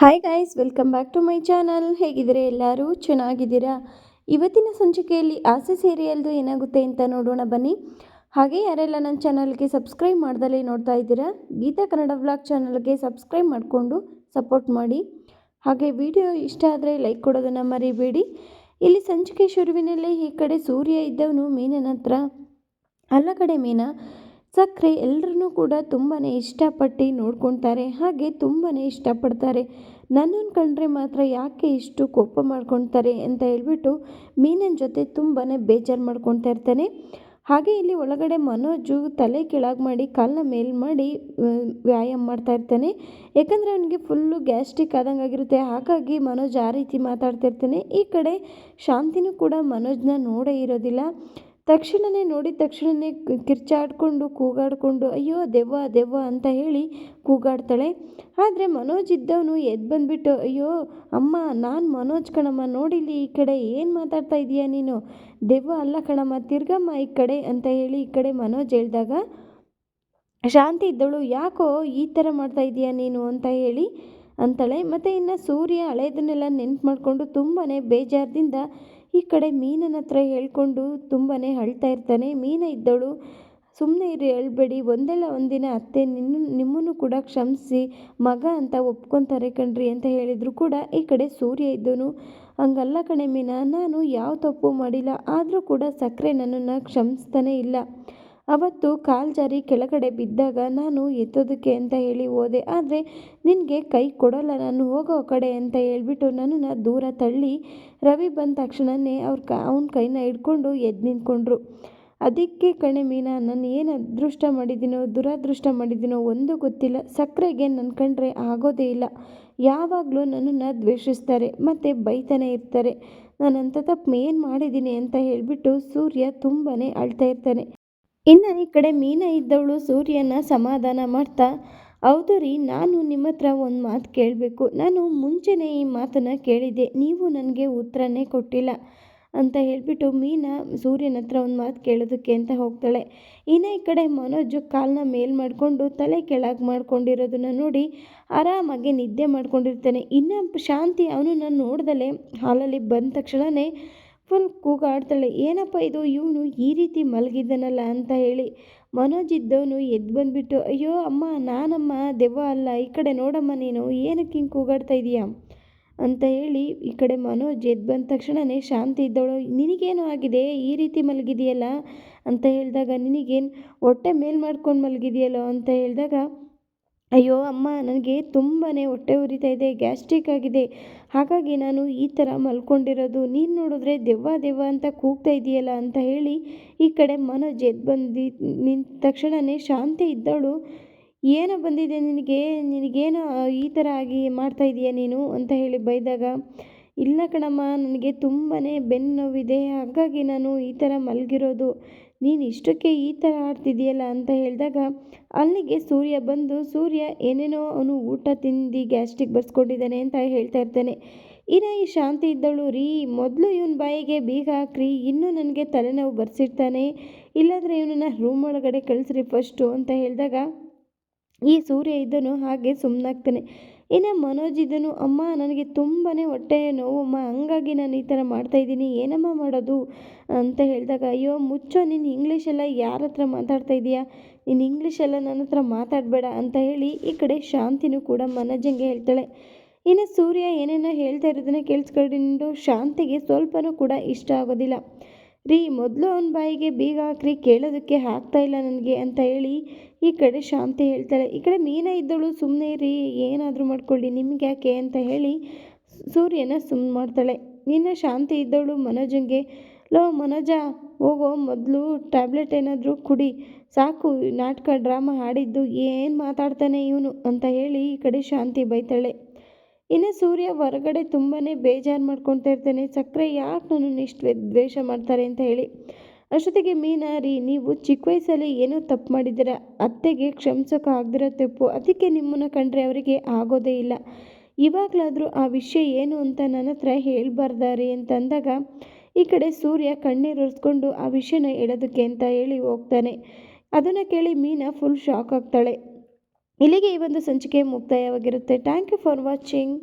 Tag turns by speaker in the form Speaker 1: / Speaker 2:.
Speaker 1: Hi guys welcome back to my channel ಹೇಗಿದ್ದೀರಾ ಎಲ್ಲರೂ? ಚೆನ್ನಾಗಿದ್ದೀರಾ? ಇವತ್ತಿನ ಸಂಚಿಕೆಯಲ್ಲಿ ಆಸೆ ಸೀರಿಯಲ್ದು ಏನಾಗುತ್ತೆ ಅಂತ ನೋಡೋಣ ಬನ್ನಿ. ಹಾಗೆ ಯಾರೆಲ್ಲ ನನ್ನ ಚಾನಲ್ಗೆ ಸಬ್ಸ್ಕ್ರೈಬ್ ಮಾಡ್ದಲೇ ನೋಡ್ತಾ ಇದ್ದೀರಾ, ಗೀತಾ ಕನ್ನಡ ವ್ಲಾಗ್ ಚಾನಲ್ಗೆ ಸಬ್ಸ್ಕ್ರೈಬ್ ಮಾಡಿಕೊಂಡು ಸಪೋರ್ಟ್ ಮಾಡಿ. ಹಾಗೆ ವಿಡಿಯೋ ಇಷ್ಟ ಆದರೆ ಲೈಕ್ ಕೊಡೋದನ್ನು ಮರಿಬೇಡಿ. ಇಲ್ಲಿ ಸಂಚಿಕೆ ಶುರುವಿನಲ್ಲೇ ಈ ಕಡೆ ಸೂರ್ಯ ಇದ್ದವನು ಮೀನನ ಹತ್ರ. ಅಲ್ಲ ಕಡೆ ಮೀನಾ ಸಕ್ಕರೆ ಎಲ್ಲರೂ ಕೂಡ ತುಂಬಾ ಇಷ್ಟಪಟ್ಟು ನೋಡ್ಕೊತಾರೆ, ಹಾಗೆ ತುಂಬಾ ಇಷ್ಟಪಡ್ತಾರೆ. ನನ್ನನ್ನು ಕಂಡ್ರೆ ಮಾತ್ರ ಯಾಕೆ ಇಷ್ಟು ಕೋಪ ಮಾಡ್ಕೊತಾರೆ ಅಂತ ಹೇಳ್ಬಿಟ್ಟು ಮೀನನ ಜೊತೆ ತುಂಬಾ ಬೇಜಾರು ಮಾಡ್ಕೊತಾ ಇರ್ತಾನೆ. ಹಾಗೆ ಇಲ್ಲಿ ಒಳಗಡೆ ಮನೋಜು ತಲೆ ಕೆಳಗೆ ಮಾಡಿ ಕಾಲನ್ನ ಮೇಲ್ ಮಾಡಿ ವ್ಯಾಯಾಮ ಮಾಡ್ತಾ ಇರ್ತಾನೆ. ಯಾಕಂದರೆ ಅವನಿಗೆ ಫುಲ್ಲು ಗ್ಯಾಸ್ಟ್ರಿಕ್ ಆದಂಗೆ ಆಗಿರುತ್ತೆ ಹಾಗಾಗಿ ಮನೋಜ್ ಆ ರೀತಿ ಮಾತಾಡ್ತಾ ಇರ್ತಾನೆ. ಈ ಕಡೆ ಶಾಂತಿನೂ ಕೂಡ ಮನೋಜ್ನ ನೋಡೇ ಇರೋದಿಲ್ಲ. ತಕ್ಷಣವೇ ನೋಡಿದ ತಕ್ಷಣವೇ ಕಿರ್ಚಾಡಿಕೊಂಡು, ಕೂಗಾಡಿಕೊಂಡು, ಅಯ್ಯೋ ದೆವ್ವ ದೆವ್ವ ಅಂತ ಹೇಳಿ ಕೂಗಾಡ್ತಾಳೆ. ಆದರೆ ಮನೋಜ್ ಇದ್ದವನು ಎದ್ದು ಬಂದುಬಿಟ್ಟು, ಅಯ್ಯೋ ಅಮ್ಮ, ನಾನು ಮನೋಜ್ ಕಣಮ್ಮ ನೋಡಿಲಿ ಈ ಕಡೆ ಏನು ಮಾತಾಡ್ತಾ ಇದೀಯಾ ನೀನು? ದೆವ್ವ ಅಲ್ಲ ಕಣಮ್ಮ, ತಿರ್ಗಮ್ಮ ಈ ಕಡೆ ಅಂತ ಹೇಳಿ ಈ ಕಡೆ ಮನೋಜ್ ಹೇಳಿದಾಗ, ಶಾಂತಿ ಇದ್ದವಳು ಯಾಕೋ ಈ ಥರ ಮಾಡ್ತಾ ಇದೀಯಾ ನೀನು ಅಂತ ಹೇಳಿ ಅಂತಾಳೆ. ಮತ್ತು ಇನ್ನು ಸೂರ್ಯ ಹಳೆಯದನ್ನೆಲ್ಲ ನೆನ್ಪು ಮಾಡಿಕೊಂಡು ತುಂಬಾ ಬೇಜಾರದಿಂದ ಈ ಕಡೆ ಮೀನನ ಹತ್ರ ಹೇಳ್ಕೊಂಡು ತುಂಬಾ ಅಳ್ತಾ ಇರ್ತಾನೆ. ಮೀನ ಇದ್ದವಳು ಸುಮ್ಮನೆ ಇರಿ, ಹೇಳ್ಬೇಡಿ. ಒಂದಲ್ಲ ಒಂದಿನ ಅತ್ತೆ ನಿನ್ನ, ನಿಮ್ಮನ್ನು ಕೂಡ ಕ್ಷಮಿಸಿ, ಮಗ ಅಂತ ಒಪ್ಕೊತಾರೆ ಕಣ್ರಿ ಅಂತ ಹೇಳಿದ್ರು ಕೂಡ ಈ ಕಡೆ ಸೂರ್ಯ ಇದ್ದನು ಹಂಗಲ್ಲ ಕಣೆ ಮೀನ, ನಾನು ಯಾವ ತಪ್ಪು ಮಾಡಿಲ್ಲ. ಆದರೂ ಕೂಡ ಸಕ್ಕರೆ ನನ್ನನ್ನು ಕ್ಷಮಿಸ್ತಾನೆ ಇಲ್ಲ. ಅವತ್ತು ಕಾಲು ಜಾರಿ ಕೆಳಗಡೆ ಬಿದ್ದಾಗ ನಾನು ಎತ್ತೋದಕ್ಕೆ ಅಂತ ಹೇಳಿ ಹೋದೆ. ಆದರೆ ನಿನಗೆ ಕೈ ಕೊಡೋಲ್ಲ, ನಾನು ಹೋಗೋ ಕಡೆ ಅಂತ ಹೇಳಿಬಿಟ್ಟು ನನ್ನನ್ನು ದೂರ ತಳ್ಳಿ ರವಿ ಬಂದ ತಕ್ಷಣವೇ ಅವ್ರ ಕ, ಅವನ ಕೈನ ಹಿಡ್ಕೊಂಡು ಎದ್ದು ನಿಂತ್ಕೊಂಡ್ರು. ಅದಕ್ಕೆ ಕಣೆ ಮೀನಾ, ನಾನು ಏನು ಅದೃಷ್ಟ ಮಾಡಿದ್ದೀನೋ ದುರದೃಷ್ಟ ಮಾಡಿದ್ದೀನೋ ಒಂದು ಗೊತ್ತಿಲ್ಲ. ಸಕ್ಕರೆಗೆ ನನ್ನ ಕಂಡ್ರೆ ಆಗೋದೇ ಇಲ್ಲ. ಯಾವಾಗಲೂ ನನ್ನನ್ನು ದ್ವೇಷಿಸ್ತಾರೆ, ಮತ್ತು ಬೈತಾನೆ ಇರ್ತಾರೆ. ನಾನು ಅಂತ ತಪ್ಪು ಏನು ಮಾಡಿದ್ದೀನಿ ಅಂತ ಹೇಳಿಬಿಟ್ಟು ಸೂರ್ಯ ತುಂಬಾ ಅಳ್ತಾ ಇರ್ತಾನೆ. ಇನ್ನು ಈ ಕಡೆ ಮೀನಾ ಇದ್ದವಳು ಸೂರ್ಯನ ಸಮಾಧಾನ ಮಾಡ್ತಾ, ಹೌದು ರೀ, ನಾನು ನಿಮ್ಮ ಹತ್ರ ಒಂದು ಮಾತು ಕೇಳಬೇಕು. ನಾನು ಮುಂಚೆನೇ ಈ ಮಾತನ್ನು ಕೇಳಿದೆ ನೀವು ನನಗೆ ಉತ್ತರನೇ ಕೊಟ್ಟಿಲ್ಲ ಅಂತ ಹೇಳಿಬಿಟ್ಟು ಮೀನಾ ಸೂರ್ಯನ ಹತ್ರ ಒಂದು ಮಾತು ಕೇಳೋದಕ್ಕೆ ಅಂತ ಹೋಗ್ತಾಳೆ. ಇನ್ನು ಈ ಕಡೆ ಮನೋಜ್ ಕಾಲನ್ನ ಮೇಲ್ ಮಾಡಿಕೊಂಡು ತಲೆ ಕೆಳಗೆ ಮಾಡ್ಕೊಂಡಿರೋದನ್ನು ನೋಡಿ ಆರಾಮಾಗಿ ನಿದ್ದೆ ಮಾಡ್ಕೊಂಡಿರ್ತಾನೆ. ಇನ್ನೂ ಶಾಂತಿ ಅವನು ನಾನು ನೋಡ್ದಲೆ ಹಾಲಲ್ಲಿ ಬಂದ ತಕ್ಷಣವೇ ಫುಲ್ ಕೂಗಾಡ್ತಾಳೆ, ಏನಪ್ಪ ಇದು? ಇವನು ಈ ರೀತಿ ಮಲಗಿದ್ದಾನಲ್ಲ ಅಂತ ಹೇಳಿ ಮನೋಜ್ ಇದ್ದವನು ಎದ್ದು ಬಂದುಬಿಟ್ಟು, ಅಯ್ಯೋ ಅಮ್ಮ, ನಾನಮ್ಮ, ದೆವ್ವ ಅಲ್ಲ, ಈ ಕಡೆ ನೋಡಮ್ಮ ನೀನು, ಏನಕ್ಕೆ ಹಿಂಗೆ ಕೂಗಾಡ್ತಾ ಇದೀಯಾ? ಅಂತ ಹೇಳಿ ಈ ಕಡೆ ಮನೋಜ್ ಎದ್ದು ಬಂದ ತಕ್ಷಣವೇ ಶಾಂತಿ ಇದ್ದವಳು, ನಿನಗೇನು ಆಗಿದೆ? ಈ ರೀತಿ ಮಲಗಿದೆಯಲ್ಲ ಅಂತ ಹೇಳಿದಾಗ, ನಿನಗೇನು ಹೊಟ್ಟೆ ಮೇಲೆ ಮಾಡ್ಕೊಂಡು ಮಲಗಿದೆಯಲ್ಲೋ ಅಂತ ಹೇಳಿದಾಗ ಅಯ್ಯೋ ಅಮ್ಮ, ನನಗೆ ತುಂಬಾ ಹೊಟ್ಟೆ ಉರಿತಾ ಇದೆ, ಗ್ಯಾಸ್ಟ್ರಿಕ್ ಆಗಿದೆ. ಹಾಗಾಗಿ ನಾನು ಈ ಥರ ಮಲ್ಕೊಂಡಿರೋದು, ನೀನು ನೋಡಿದ್ರೆ ದೆವ್ವ ದೆವ್ವ ಅಂತ ಕೂಗ್ತಾ ಇದೆಯಲ್ಲ ಅಂತ ಹೇಳಿ ಈ ಕಡೆ ಮನೋಜ್ ಎದ್ದು ಬಂದು ನಿಂತ ತಕ್ಷಣವೇ ಶಾಂತಿ ಇದ್ದಳು. ಏನೋ ಬಂದಿದೆ ನಿನಗೆ, ನಿನಗೇನೋ ಈ ಥರ ಆಗಿ ಮಾಡ್ತಾ ಇದೀಯ ನೀನು ಅಂತ ಹೇಳಿ ಬೈದಾಗ ಇಲ್ಲ ಕಣಮ್ಮ, ನನಗೆ ತುಂಬಾ ಬೆನ್ನು ನೋವಿದೆ ಹಾಗಾಗಿ ನಾನು ಈ ಥರ ಮಲಗಿರೋದು. ನೀನು ಇಷ್ಟಕ್ಕೆ ಈ ಥರ ಆಡ್ತಿದೆಯಲ್ಲ ಅಂತ ಹೇಳಿದಾಗ ಅಲ್ಲಿಗೆ ಸೂರ್ಯ ಬಂದು, ಸೂರ್ಯ, ಏನೇನೋ ಅವನು ಊಟ ತಿಂದು ಗ್ಯಾಸ್ಟ್ರಿಕ್ ಬರ್ಸ್ಕೊಂಡಿದ್ದಾನೆ ಅಂತ ಹೇಳ್ತಾ ಇರ್ತಾನೆ. ಇನ್ನು ಈ ಶಾಂತಿ ಇದ್ದವಳು, ರೀ, ಮೊದಲು ಇವನ ಬಾಯಿಗೆ ಬೀಗ ಹಾಕ್ರಿ, ಇನ್ನೂ ನನಗೆ ತಲೆನೋವು ಬರ್ಸಿರ್ತಾನೆ. ಇಲ್ಲಾಂದರೆ ಇವನನ್ನ ರೂಮ್ ಒಳಗಡೆ ಕಳಿಸ್ರಿ ಫಸ್ಟು ಅಂತ ಹೇಳಿದಾಗ ಈ ಸೂರ್ಯ ಇದ್ದನು ಹಾಗೆ ಸುಮ್ಮನಾಗ್ತಾನೆ ಇನ್ನು ಮನೋಜ್ ಇದ್ದನು ಅಮ್ಮ, ನನಗೆ ತುಂಬಾ ಹೊಟ್ಟೆ ನೋವು, ಅಮ್ಮ, ಹಂಗಾಗಿ ನಾನು ಈ ಥರ ಮಾಡ್ತಾಯಿದ್ದೀನಿ ಏನಮ್ಮ ಮಾಡೋದು? ಅಂತ ಹೇಳಿದಾಗ, ಅಯ್ಯೋ, ಮುಚ್ಚೋ, ನೀನು ಇಂಗ್ಲೀಷೆಲ್ಲ ಯಾರ ಹತ್ರ ಮಾತಾಡ್ತಾ ಇದೀಯಾ? ನೀನು ಇಂಗ್ಲೀಷೆಲ್ಲ ನನ್ನ ಹತ್ರ ಮಾತಾಡಬೇಡ ಅಂತ ಹೇಳಿ ಈ ಕಡೆ ಶಾಂತಿನೂ ಕೂಡ ಮನೋಜಂಗೆ ಹೇಳ್ತಾಳೆ. ಇನ್ನು ಸೂರ್ಯ ಏನೇನೋ ಹೇಳ್ತಾ ಇರೋದನ್ನ ಕೇಳಿಸ್ಕೊಂಡು ಶಾಂತಿಗೆ ಸ್ವಲ್ಪನೂ ಕೂಡ ಇಷ್ಟ ಆಗೋದಿಲ್ಲ. ರೀ, ಮೊದಲು ಅವನ ಬಾಯಿಗೆ ಬೀಗ ಹಾಕ್ರಿ, ಕೇಳೋದಕ್ಕೆ ಆಗ್ತಾ ಇಲ್ಲ ನನಗೆ ಅಂತ ಹೇಳಿ ಈ ಕಡೆ ಶಾಂತಿ ಹೇಳ್ತಾಳೆ. ಈ ಕಡೆ ಮೀನ ಇದ್ದಳು ಸುಮ್ಮನೆ ರೀ ಏನಾದರೂ ಮಾಡ್ಕೊಳ್ಳಿ, ನಿಮ್ಗೆ ಯಾಕೆ ಅಂತ ಹೇಳಿ ಸೂರ್ಯನ ಸುಮ್ಮನೆ ಮಾಡ್ತಾಳೆ. ನಿನ್ನ ಶಾಂತಿ ಇದ್ದವಳು ಮನೋಜಂಗೆ. ಲೋ ಮನೋಜ, ಹೋಗೋ, ಮೊದಲು ಟ್ಯಾಬ್ಲೆಟ್ ಏನಾದರೂ ಕುಡಿ, ಸಾಕು, ನಾಟಕ, ಡ್ರಾಮಾ ಹಾಡಿದ್ದು, ಏನು ಮಾತಾಡ್ತಾನೆ ಇವನು ಅಂತ ಹೇಳಿ ಈ ಕಡೆ ಶಾಂತಿ ಬೈತಾಳೆ. ಇನ್ನು ಸೂರ್ಯ ಹೊರಗಡೆ ತುಂಬಾ ಬೇಜಾರು ಮಾಡ್ಕೊತಾ ಇರ್ತಾನೆ. ಸಕ್ಕರೆ ಯಾಕೆ ನಾನು ಇಷ್ಟು ದ್ವೇಷ ಮಾಡ್ತಾರೆ ಅಂತ ಹೇಳಿ. ಅಷ್ಟೊತ್ತಿಗೆ ಮೀನಾ, ರೀ, ನೀವು ಚಿಕ್ಕ ವಯಸ್ಸಲ್ಲಿ ಏನೋ ತಪ್ಪು ಮಾಡಿದ್ದೀರ. ಅತ್ತೆಗೆ ಕ್ಷಮಿಸೋಕೆ ಆಗದಿರೋ ತಪ್ಪು. ಅದಕ್ಕೆ ನಿಮ್ಮನ್ನು ಕಂಡ್ರೆ ಅವರಿಗೆ ಆಗೋದೇ ಇಲ್ಲ. ಇವಾಗಲಾದರೂ ಆ ವಿಷಯ ಏನು ಅಂತ ನನ್ನ ಹತ್ರ ಹೇಳಬಾರ್ದಾರಿ ಅಂತಂದಾಗ ಈ ಕಡೆ ಸೂರ್ಯ ಕಣ್ಣೀರು ಒರೆಸ್ಕೊಂಡು ಆ ವಿಷಯನ ಹೇಳೋದಕ್ಕೆ ಅಂತ ಹೇಳಿ ಹೋಗ್ತಾನೆ. ಅದನ್ನು ಕೇಳಿ ಮೀನಾ ಫುಲ್ ಶಾಕ್ ಆಗ್ತಾಳೆ. ಇಲ್ಲಿಗೆ ಈ ಒಂದು ಸಂಚಿಕೆ ಮುಕ್ತಾಯವಾಗಿರುತ್ತೆ. Thank you for watching